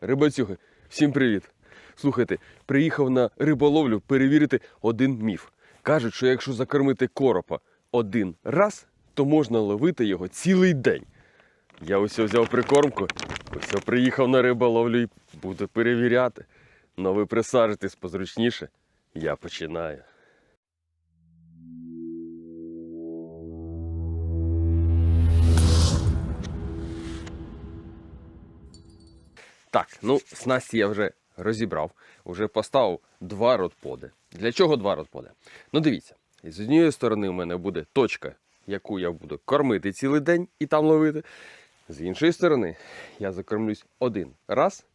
Рибацюги, всім привіт! Слухайте, приїхав на риболовлю перевірити один міф. Кажуть, що якщо закормити коропа один раз, то можна ловити його цілий день. Я ось взяв прикормку, ось приїхав на риболовлю і буду перевіряти. Ну ви присаджуйтесь позручніше. Я починаю. Так, ну, снасті я вже розібрав, вже поставив два родподи. Для чого два родподи? Ну, дивіться, з однієї сторони у мене буде точка, яку я буду кормити цілий день і там ловити. З іншої сторони, я закормлюсь один раз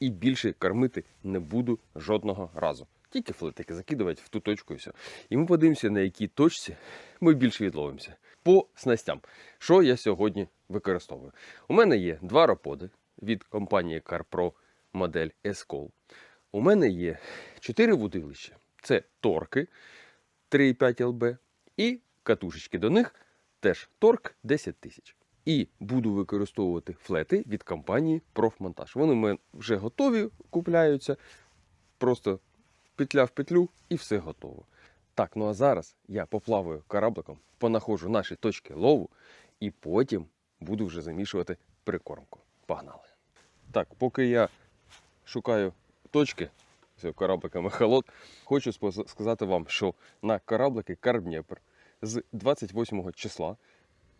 і більше кормити не буду жодного разу. Тільки флетики закидувати в ту точку і все. І ми подивимося, на якій точці ми більше відловимося. По снастям. Що я сьогодні використовую? У мене є два роподи від компанії CarPro модель Escol. У мене є чотири вудилища. Це торки 3,5 ЛБ і катушечки до них теж торк 10 тисяч. І буду використовувати флети від компанії Профмонтаж. Вони в мене вже готові, купляються. Просто петля в петлю і все готово. Так, ну а зараз я поплаваю корабликом, понаходжу наші точки лову і потім буду вже замішувати прикормку. Погнали. Так, поки я шукаю точки з корабликами холод, хочу сказати вам, що на кораблики Карбнєпр з 28 числа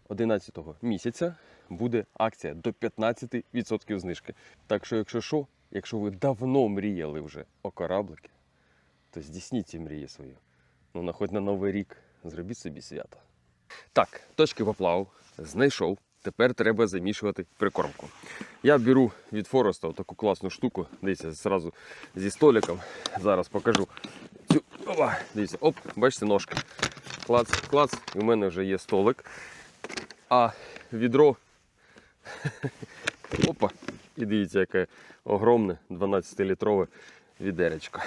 11 місяця буде акція до 15% знижки. Так що, якщо що, якщо ви давно мріяли вже о кораблики, то здійсніть ці мрії свої. Ну, хоч на Новий рік зробіть собі свято. Так, точки поплав, знайшов. Тепер треба замішувати прикормку. Я беру від Фореста таку класну штуку. Дивіться, зразу зі столиком. Зараз покажу. Цю, опа, дивіться, оп, бачите, ножки. Клац, клац, і в мене вже є столик. А відро. Опа. І дивіться, яке огромне 12-літрове відеречко.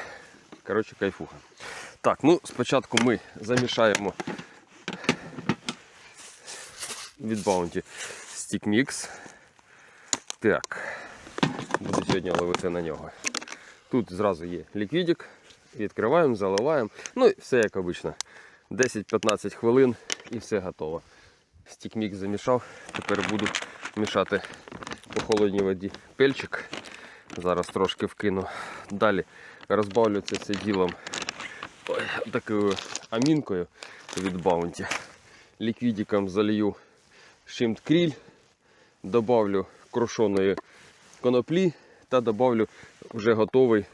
Коротше, кайфуха. Так, ну спочатку ми замішаємо від Bounty Stick Mix. Так, буду сьогодні ловити на нього. Тут зразу є ліквідик. Відкриваємо, заливаємо. Ну і все як обично. 10-15 хвилин і все готово. Стікмікс замішав. Тепер буду мішати по холодній воді пельчик. Зараз трошки вкину. Далі розбавлю це все ділом такою амінкою від Bounty. Ліквідиком залью шимт кріль, добавлю крушеної коноплі та добавлю вже готовий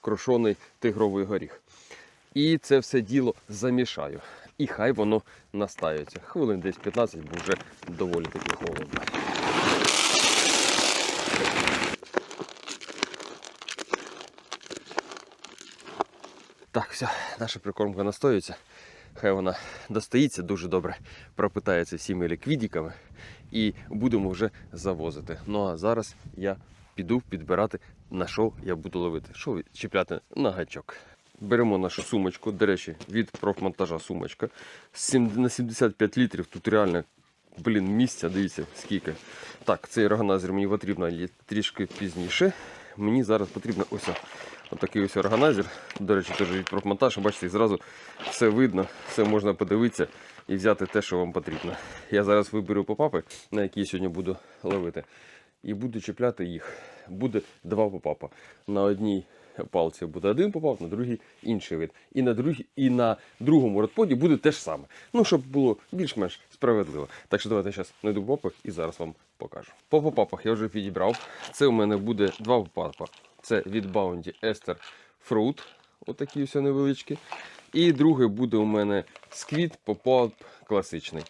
крушений тигровий горіх. І це все діло замішаю. І хай воно настаюється. Хвилин десь 15, бо вже доволі таки холодно. Так, все, наша прикормка настоюється. Хай вона достоїться дуже добре, пропитається всіми ліквідиками і будемо вже завозити. Ну а зараз я піду підбирати, на що я буду ловити. Що чіпляти на гачок. Беремо нашу сумочку, до речі, від профмонтажа сумочка. На 75 літрів тут реально блін, місця, дивіться скільки. Так, цей органайзер мені потрібно трішки пізніше. Мені зараз потрібно ось отакий ось органайзер. До речі, теж від профмонтажу. Бачите, зразу все видно, все можна подивитися і взяти те, що вам потрібно. Я зараз виберу попапи, на які я сьогодні буду ловити. І буду чіпляти їх. Буде два попапа. На одній палці буде один попап, на другій інший вид. І на, другій, і на другому родподі буде те ж саме. Ну, щоб було більш-менш справедливо. Так що давайте зараз знайду попапи і зараз вам покажу. По попапах я вже підібрав. Це у мене буде два попапа. Це від Bounty Ester Fruit. Отакі ось невеличкі. І другий буде у мене сквіт попап класичний.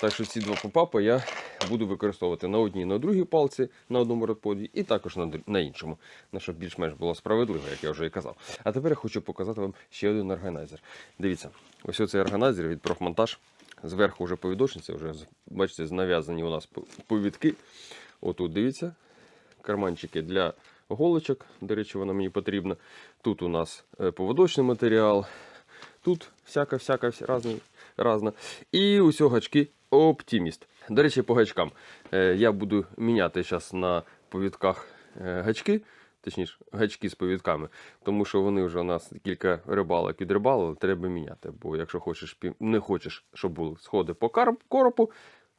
Так що ці два попапи я буду використовувати на одній, на другій палці, на одному родподі, і також на, на іншому, на щоб більш-менш було справедливо, як я вже і казав. А тепер я хочу показати вам ще один органайзер. Дивіться, ось оцей органайзер від профмонтаж. Зверху вже повідочниця, вже бачите, нав'язані у нас повідки. Отут дивіться, карманчики для голочок. До речі, вона мені потрібна. Тут у нас е, поводочний матеріал. Тут всяка-всяка разна, разна. І усього гачки Оптиміст. До речі, по гачкам. Е, я буду міняти зараз на повідках е, гачки. точніше, гачки з повідками, тому що вони вже у нас кілька рибалок відрибали, треба міняти. Бо якщо хочеш не хочеш, щоб були сходи по коропу,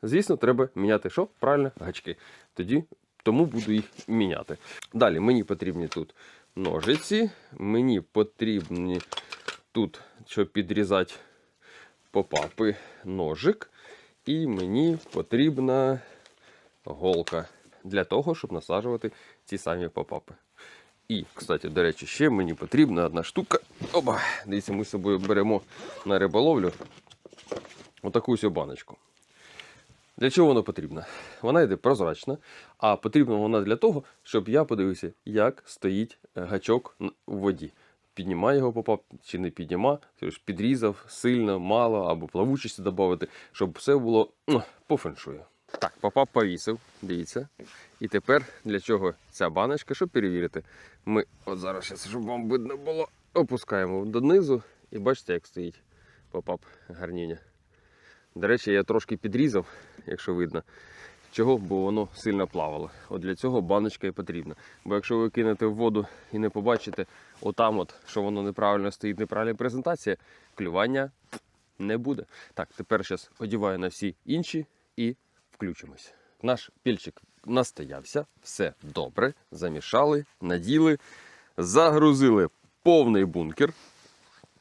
звісно, треба міняти що? Правильно, гачки. Тоді тому буду їх міняти. Далі мені потрібні тут ножиці, мені потрібні тут, щоб підрізати попапи, ножик, і мені потрібна голка для того, щоб насаджувати ці самі попапи. І, кстати, до речі, ще мені потрібна одна штука. Оба, дивіться, ми з собою беремо на риболовлю отаку ось баночку. Для чого вона потрібна? Вона йде прозрачна, а потрібна вона для того, щоб я подивився, як стоїть е, гачок у воді. Піднімає його попав чи не підніма, підрізав сильно, мало або плавучості додати, щоб все було ну, по феншую. Так, попап повісив, дивіться. І тепер для чого ця баночка, щоб перевірити. Ми от зараз, щоб вам видно було, опускаємо донизу і бачите, як стоїть попап гарніня. До речі, я трошки підрізав, якщо видно. Чого? Бо воно сильно плавало. От для цього баночка і потрібна. Бо якщо ви кинете в воду і не побачите, отам, от, що воно неправильно стоїть, неправильна презентація, клювання не буде. Так, тепер зараз одіваю на всі інші і включимось. Наш пільчик настоявся, все добре. Замішали, наділи, загрузили повний бункер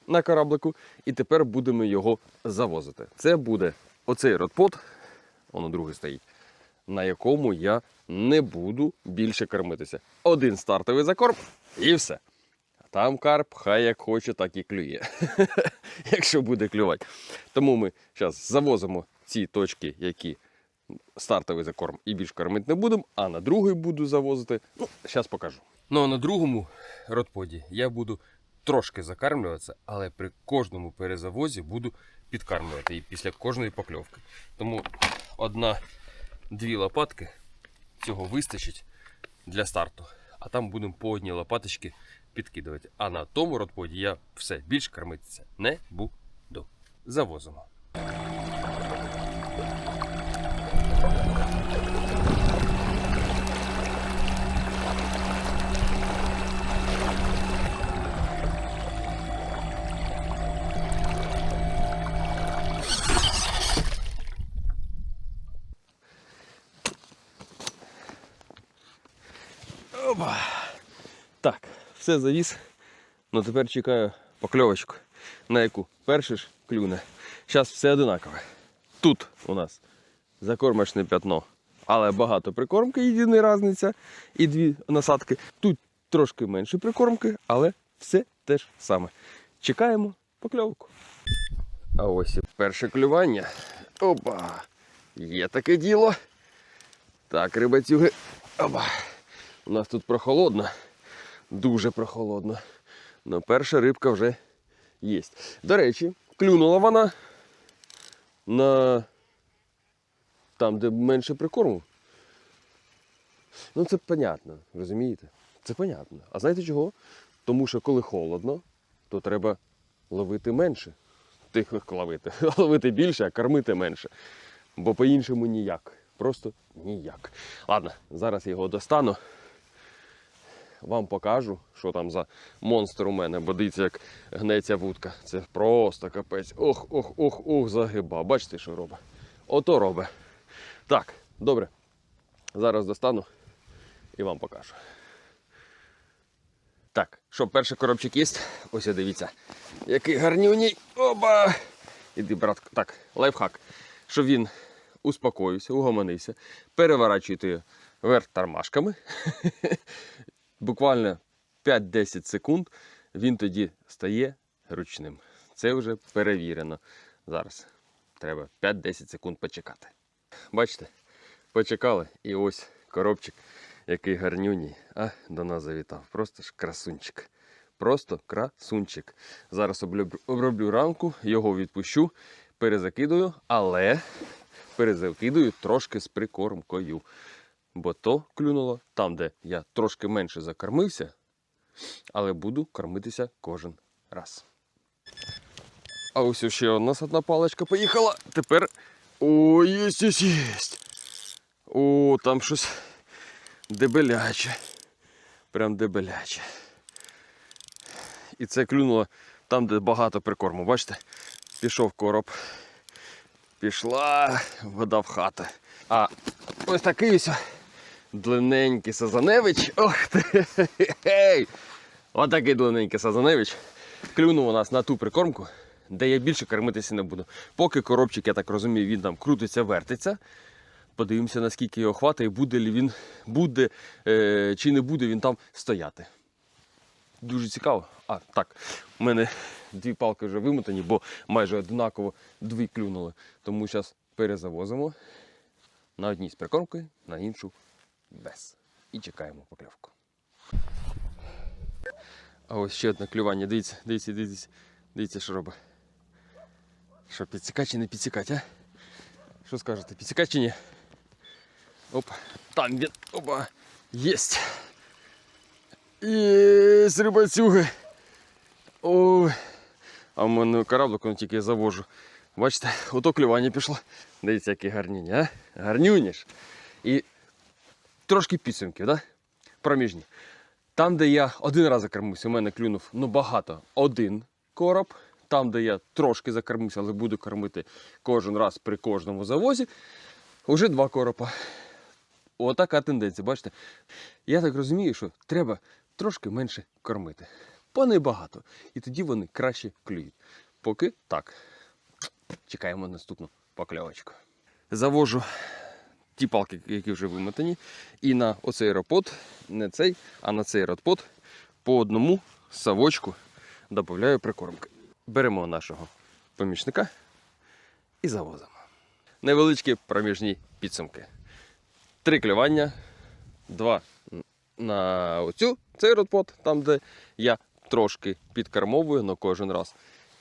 на кораблику, і тепер будемо його завозити. Це буде оцей родпот, воно другий стоїть, на якому я не буду більше кормитися. Один стартовий закорм і все. Там карп, хай як хоче, так і клює. Якщо буде клювати. Тому ми зараз завозимо ці точки, які стартовий закорм і більш кормити не будемо, а на другий буду завозити. Ну, зараз покажу. Ну а на другому родподі я буду трошки закармлюватися, але при кожному перезавозі буду підкармлювати її після кожної покльовки. Тому одна-дві лопатки цього вистачить для старту. А там будемо по одній лопаточці підкидувати. А на тому родподі я все більш кормитися не буду. Завозимо. Все завіз. Ну тепер чекаю покльовочку, на яку перший ж клюне. Зараз все одинакове. Тут у нас закормочне п'ятно, але багато прикормки, єдина різниця, і дві насадки. Тут трошки менше прикормки, але все те ж саме. Чекаємо покльовку. А ось і перше клювання. Опа! Є таке діло. Так, рибацюги. Опа. У нас тут прохолодно, дуже прохолодно. Но перша рибка вже є. До речі, клюнула вона на там, де менше прикорму. Ну це понятно, розумієте? Це понятно. А знаєте чого? Тому що коли холодно, то треба ловити менше. Тих ловити. Ловити більше, а кормити менше. Бо по-іншому ніяк. Просто ніяк. Ладно, зараз я його достану вам покажу, що там за монстр у мене, бо дивіться, як гнеться вудка. Це просто капець. Ох, ох, ох, ох, загиба. Бачите, що робить? Ото робить. Так, добре. Зараз достану і вам покажу. Так, що, перший коробчик є? Ось дивіться. Який гарнюній. Оба! Іди, братка. Так, лайфхак. Щоб він успокоївся, угомонився, переворачуйте вверх тормашками. Буквально 5-10 секунд він тоді стає ручним. Це вже перевірено. Зараз треба 5-10 секунд почекати. Бачите? Почекали і ось коробчик, який гарнюній, а до нас завітав. Просто ж красунчик. Просто красунчик. Зараз оброблю рамку, його відпущу, перезакидую, але перезакидую трошки з прикормкою бо то клюнуло там, де я трошки менше закормився, але буду кормитися кожен раз. А ось ще у нас одна паличка поїхала. Тепер. О, єсть, єсть, єсть. О, там щось дебеляче. Прям дебеляче. І це клюнуло там, де багато прикорму. Бачите? Пішов короб. Пішла вода в хату. А ось такий ось длинненький Сазаневич. Ох ти! Гей! Отакий длинненький Сазаневич. Клюнув у нас на ту прикормку, де я більше кормитися не буду. Поки коробчик, я так розумію, він там крутиться, вертиться. Подивимося, наскільки його хватить, і буде ли він буде е, чи не буде він там стояти. Дуже цікаво. А, так, у мене дві палки вже вимотані, бо майже однаково дві клюнули. Тому зараз перезавозимо на одній з прикормкою, на іншу без. І чекаємо покльовку. А ось ще одне клювання. Дивіться, дивіться, дивіться, дивіться, що робить. Що, підсікати чи не підсікати, а? Що скажете, підсікати чи ні? Оп, там він, опа, єсть. Єсть, рибацюги. Ой. А в мене кораблик, он тільки я завожу. Бачите, ото клювання пішло. Дивіться, які гарніні, а? Гарнюні ж. І трошки підсумків, да? Проміжні. Там, де я один раз закормився, у мене клюнув ну багато один короб. Там, де я трошки закормився, але буду кормити кожен раз при кожному завозі, вже два коропа. Отака тенденція, бачите? Я так розумію, що треба трошки менше кормити. По небагато. І тоді вони краще клюють. Поки так. Чекаємо наступну покльовочку. Завожу ті палки, які вже вимотані. І на оцей рапот, не цей, а на цей рапот по одному савочку додаю прикормки. Беремо нашого помічника і завозимо. Невеличкі проміжні підсумки. Три клювання, два на оцю цей ротпот, там де я трошки підкармовую на кожен раз.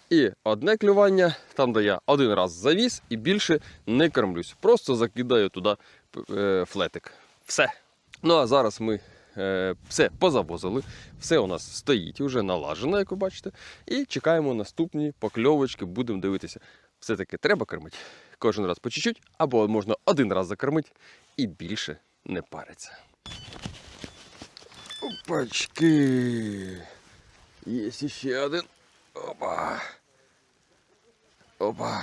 І одне клювання, там де я один раз завіз і більше не кормлюсь. Просто закидаю туди е, флетик. Все. Ну а зараз ми е, все позавозили, все у нас стоїть, вже налажено, як ви бачите. І чекаємо наступні покльовочки, будемо дивитися. Все-таки треба кормити кожен раз по чуть-чуть, або можна один раз закормити і більше не париться. Опачки. Є ще один. Опа. Опа.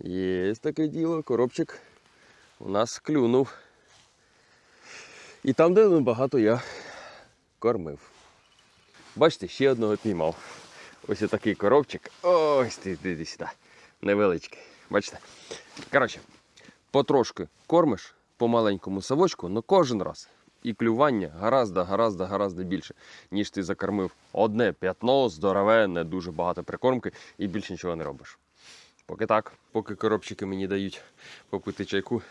Є таке діло, коробчик у нас клюнув. І там, де багато я кормив. Бачите, ще одного піймав. Ось такий коробчик. Ось ти іди сюди. Невеличкий. Бачите? Коротше, потрошки кормиш по маленькому совочку, але кожен раз. І клювання гораздо, гораздо, гораздо більше, ніж ти закормив одне п'ятно, здоровенне, дуже багато прикормки і більше нічого не робиш. Поки так, поки коробчики мені дають попити чайку,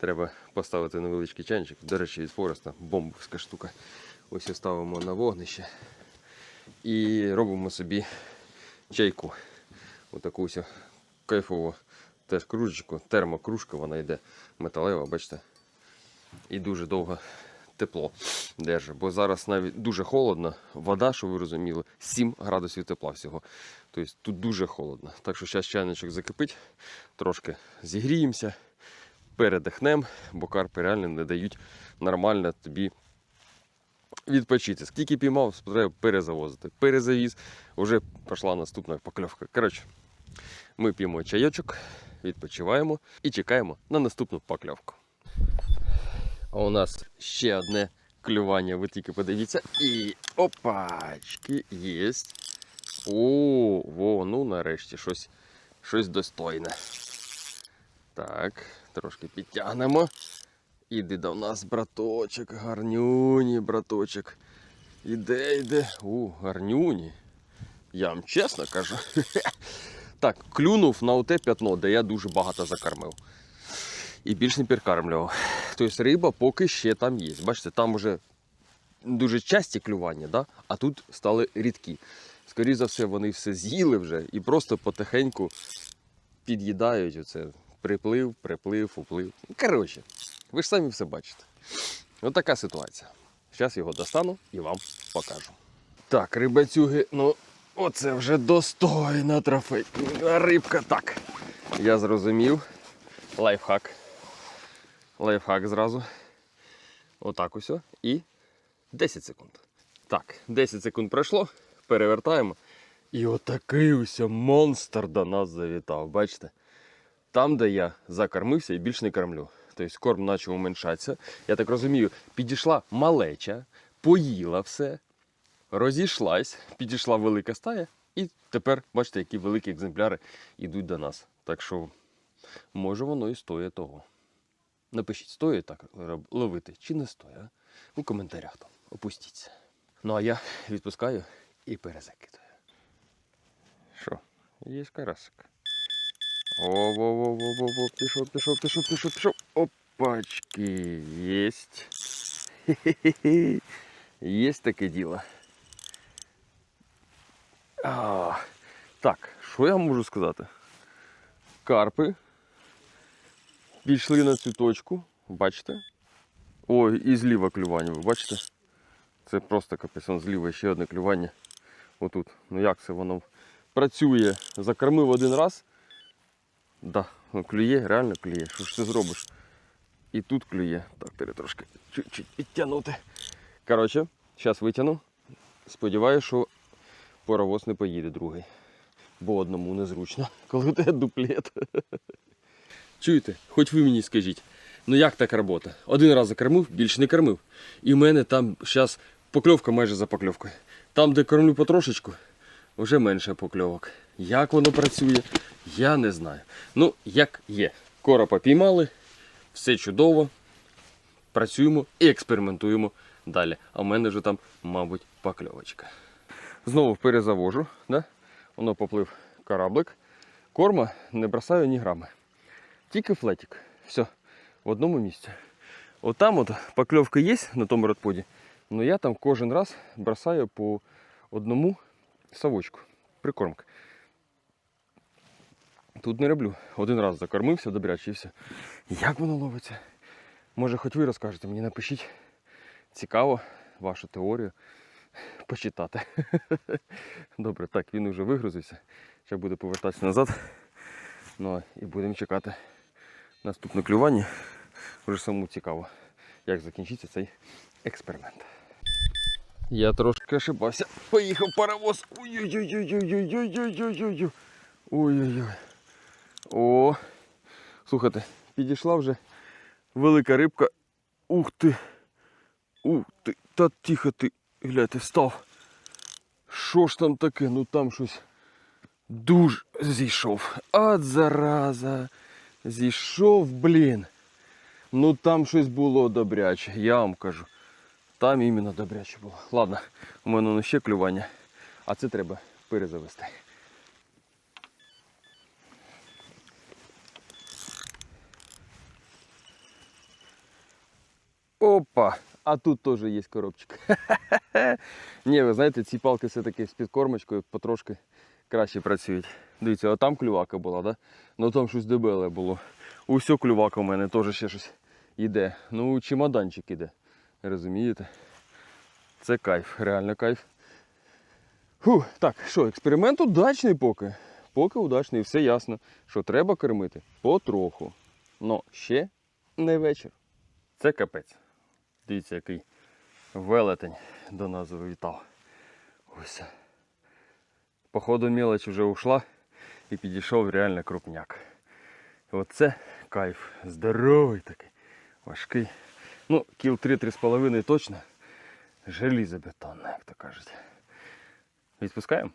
треба поставити невеличкий чайничок. До речі, від Фореста бомбовська штука. Ось і ставимо на вогнище і робимо собі чайку. Отаку ось кайфову теж кружечку, термокружка, вона йде металева, бачите. І дуже довго тепло держить. Бо зараз навіть дуже холодно. Вода, що ви розуміли, 7 градусів тепла всього. Тобто тут дуже холодно. Так що зараз чайничок закипить, трошки зігріємося, передихнемо, бо карпи реально не дають нормально тобі відпочити. Скільки піймав, треба перезавозити. Перезавіз, вже пішла наступна покльовка. Коротше, ми п'ємо чайочок, відпочиваємо і чекаємо на наступну покльовку. А у нас ще одне клювання, ви тільки подивіться. І опачки, єсть. О, во, ну нарешті щось, щось достойне. Так, трошки підтягнемо. Іди до нас, браточок, гарнюні, браточок. Іде, йде. У, гарнюні. Я вам чесно кажу. Так, клюнув на оте п'ятно, де я дуже багато закормив. І більш не підкармлював. Тобто риба поки ще там є. Бачите, там вже дуже часті клювання, да? а тут стали рідкі. Скоріше за все, вони все з'їли вже і просто потихеньку під'їдають оце. Приплив, приплив, уплив. Коротше, ви ж самі все бачите. Ось така ситуація. Зараз його достану і вам покажу. Так, рибацюги, ну оце вже достойна трофейна рибка. Так, я зрозумів. Лайфхак. Лайфхак зразу. Отак ось. І 10 секунд. Так, 10 секунд пройшло, перевертаємо. І отакий ось монстр до нас завітав. Бачите? Там, де я закормився і більш не кормлю. Тобто корм почав уменшатися. Я так розумію, підійшла малеча, поїла все, розійшлась, підійшла велика стая, і тепер бачите, які великі екземпляри йдуть до нас. Так що, може, воно і стоїть того. Напишіть, стоїть так ловити чи не а? у коментарях там. Опустіться. Ну а я відпускаю і перезакидаю. Що, є карасик. О-во-во-во-во-во, пішов, пішов, пішов, пішов, пішов. Опачки, єсть. Єсть таке діло. А, так, що я можу сказати? Карпи пішли на цю точку, бачите? Ой, і зліва клювання, ви бачите? Це просто капець, он зліва ще одне клювання. Отут. Ну як це воно працює? Закормив один раз. Да, ну клює, реально клює. Що ж ти зробиш? І тут клює. Так, треба трошки чуть-чуть підтягнути. Коротше, зараз витягну. Сподіваюся, що паровоз не поїде другий. Бо одному незручно, коли тебе дуплет. Чуєте, хоч ви мені скажіть, ну як так робота? Один раз закормив, більше не кормив. І в мене там зараз покльовка майже за покльовкою. Там, де кормлю потрошечку, вже менше покльовок. Як воно працює, я не знаю. Ну, як є. Коропа піймали, все чудово. Працюємо і експериментуємо далі. А в мене вже там, мабуть, покльовочка. Знову перезавожу, да? воно поплив кораблик. Корма не бросаю ні грами. Тільки флетик. Все, в одному місці. От от покльовка є на тому родподі, але я там кожен раз бросаю по одному совочку. Прикормка. Тут не роблю. Один раз закормився, добряче і все. Як воно ловиться? Може, хоч ви розкажете, мені напишіть. Цікаво вашу теорію почитати. Добре, так, він вже вигрузився. Зараз буде повертатися назад. Ну і будемо чекати наступне клювання. Вже самому цікаво, як закінчиться цей експеримент. Я трошки ошибався. Поїхав паровоз. Ой-ой-ой-ой-ой-ой-ой-ой-ой. Ой-ой-ой. О, слухайте, підійшла вже велика рибка. Ух ти. Ух ти. Та тихо ти. Гляньте, став. Що ж там таке? Ну там щось дуже зійшов. От зараза. Зійшов, блін. Ну там щось було добряче, я вам кажу. Там іменно добряче було. Ладно, у мене воно ще клювання, а це треба перезавести. Опа! А тут теж є коробчик. Ні, ви знаєте, ці палки все-таки з підкормочкою потрошки краще працюють. Дивіться, а там клювака була, да? Ну там щось дебеле було. Усьо клювака у мене теж ще щось йде. Ну, чемоданчик іде. Розумієте? Це кайф, реально кайф. Фу, так, що, експеримент удачний поки. Поки удачний, все ясно, що треба кормити потроху. Но ще не вечір. Це капець. Дивіться, який велетень до нас завітав. Ось. Походу мелоч вже ушла і підійшов реально крупняк. Оце кайф. Здоровий такий, важкий. Ну, кіл 3-3,5 точно. Желізобетонне, як то кажуть. Відпускаємо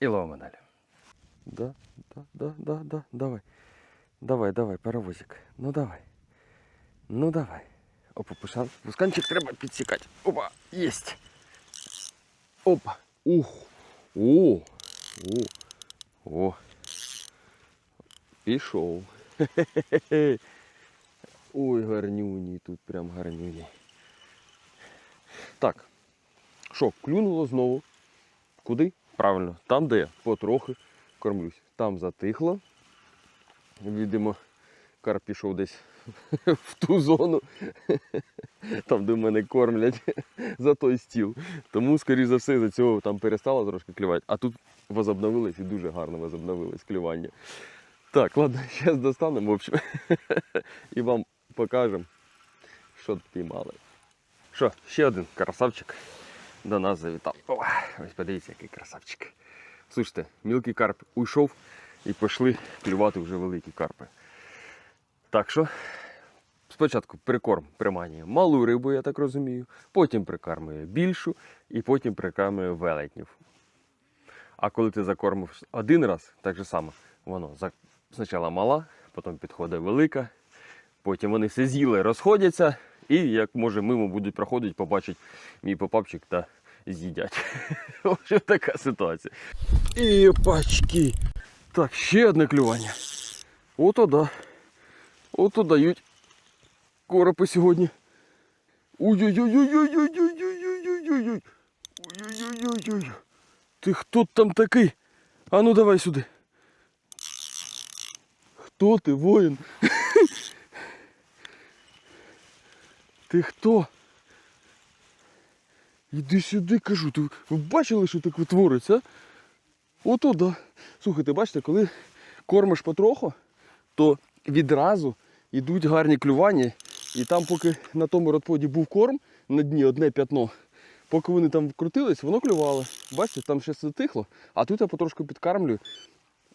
і ловимо далі. Да, да, да, да, да, давай. Давай, давай, паровозик. Ну давай. Ну давай. Опа, пушан. Пусканчик треба підсікати. Опа, єсть. Опа. Ух. О. О. О. Пішов. Ой, гарнюні, тут прям гарнюні. Так. Що, клюнуло знову? Куди? Правильно, там, де я потрохи кормлюсь. Там затихло. Видимо, карп пішов десь в ту зону, там, де мене кормлять за той стіл. Тому, скоріш за все, за цього там перестало трошки клювати. А тут возобновилось і дуже гарно возобновилось клювання. Так, ладно, зараз достанемо, в общем, і вам покажемо, що піймали. Що, ще один красавчик до нас завітав. О, ось подивіться, який красавчик. Слушайте, мілкий карп уйшов і пішли клювати вже великі карпи. Так що, спочатку прикорм приманює малу рибу, я так розумію, потім прикармує більшу і потім прикармує велетнів. А коли ти закормив один раз, так же само, воно спочатку мала, потім підходить велика, потім вони все з'їли, розходяться, і як може мимо будуть проходити, побачать мій попапчик та з'їдять. Общем, така ситуація. І пачки. Так, ще одне клювання. Ото да. Ото дають коропи сьогодні. Ой-ой-ой-ой-ой-ой-ой-ой-ой-ой-ой. Ти хто там такий? А ну давай сюди. Хто ти, воїн? Ти хто? Іди сюди, кажу. Ти ви бачили, що таке твориться? а? Ото да. Слухайте, бачите, коли кормиш потроху, то відразу йдуть гарні клювання. І там, поки на тому родподі був корм на дні одне п'ятно, поки вони там вкрутились, воно клювало. Бачите, там ще затихло, а тут я потрошку підкармлюю.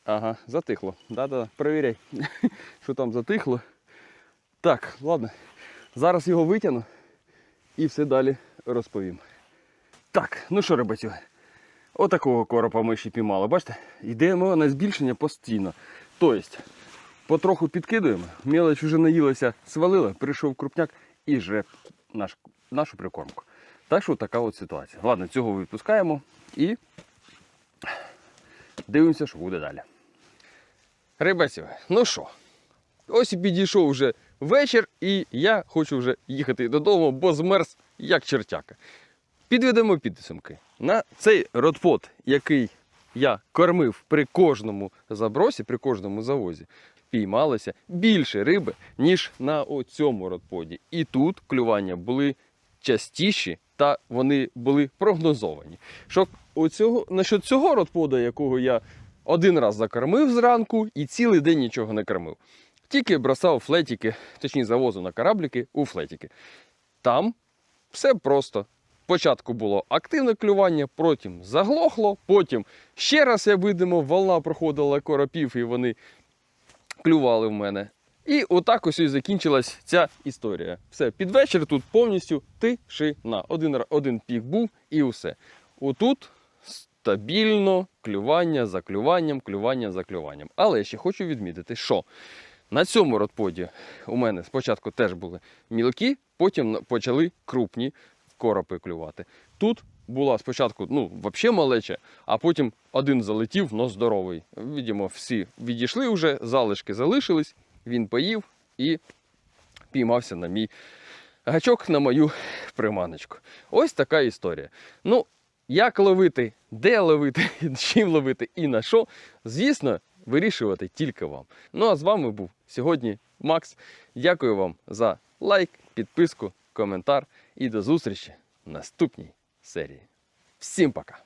Ага, затихло. Да-да, перевіряй, що там затихло. Так, ладно. Зараз його витягну і все далі розповім. Так, ну що, ребятю, отакого коропа ми ще піймали. Бачите? Йдемо на збільшення постійно. Тобто, потроху підкидуємо, мелоч вже наїлася, свалила, прийшов крупняк і жре наш, нашу прикормку. Так що така от ситуація. Ладно, цього відпускаємо і дивимося, що буде далі. Рибасів, ну що, ось і підійшов вже вечір, і я хочу вже їхати додому, бо змерз як чертяка. Підведемо підсумки. На цей родпот, який я кормив при кожному забросі, при кожному завозі, піймалося більше риби, ніж на цьому родподі. І тут клювання були частіші та вони були прогнозовані. Що оцього, насчет цього родпода, якого я один раз закормив зранку і цілий день нічого не кормив. Тільки бросав флетики, точніше завозив на корабліки у флетики. Там все просто. Спочатку було активне клювання, потім заглохло, потім ще раз, як видимо, волна проходила коропів і вони клювали в мене. І отак ось і закінчилась ця історія. Все, під вечір тут повністю тишина. Один, один пік був і все. Отут стабільно клювання за клюванням, клювання за клюванням. Але я ще хочу відмітити, що на цьому родподі у мене спочатку теж були мілкі, потім почали крупні коропи клювати. Тут була спочатку ну, взагалі малеча, а потім один залетів, но здоровий. Відомо, всі відійшли вже, залишки залишились, він поїв і піймався на мій гачок, на мою приманочку. Ось така історія. Ну, як ловити, де ловити, чим ловити і на що, звісно, вирішувати тільки вам. Ну а з вами був сьогодні Макс. Дякую вам за лайк, підписку, коментар і до зустрічі в наступній серії. Всім пока!